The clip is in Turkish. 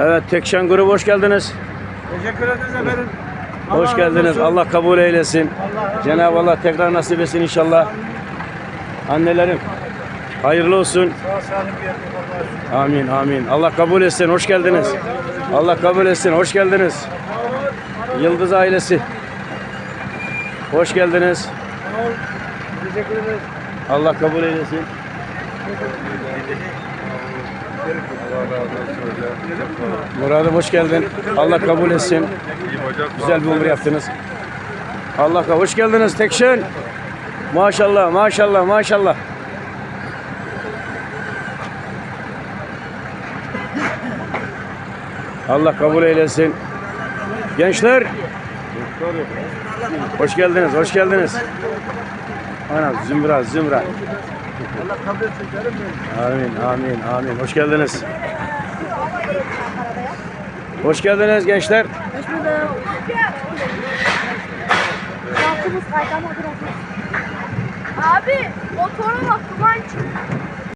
Evet Tekşan grubu hoş geldiniz. Teşekkür ederiz efendim. Hoş geldiniz. Allah kabul eylesin. Cenab-ı Allah tekrar nasip etsin inşallah. Annelerim hayırlı olsun. Amin amin. Allah kabul etsin. Hoş geldiniz. Allah kabul etsin. Hoş geldiniz. Yıldız ailesi. Hoş geldiniz. Allah kabul eylesin. Murat'ım hoş geldin. Allah kabul etsin. Güzel bir umre yaptınız. Allah kabul. Hoş geldiniz Tekşen. Maşallah, maşallah, maşallah. Allah kabul eylesin. Gençler. Hoş geldiniz, hoş geldiniz. Ana zümra, zümra. Allah kabul etsin canım benim. Amin, amin, amin. Hoş geldiniz. Hoş geldiniz gençler. Hoş bulduk. Yaptığımız kaydama bırakın. Abi motora bak duman çıktı.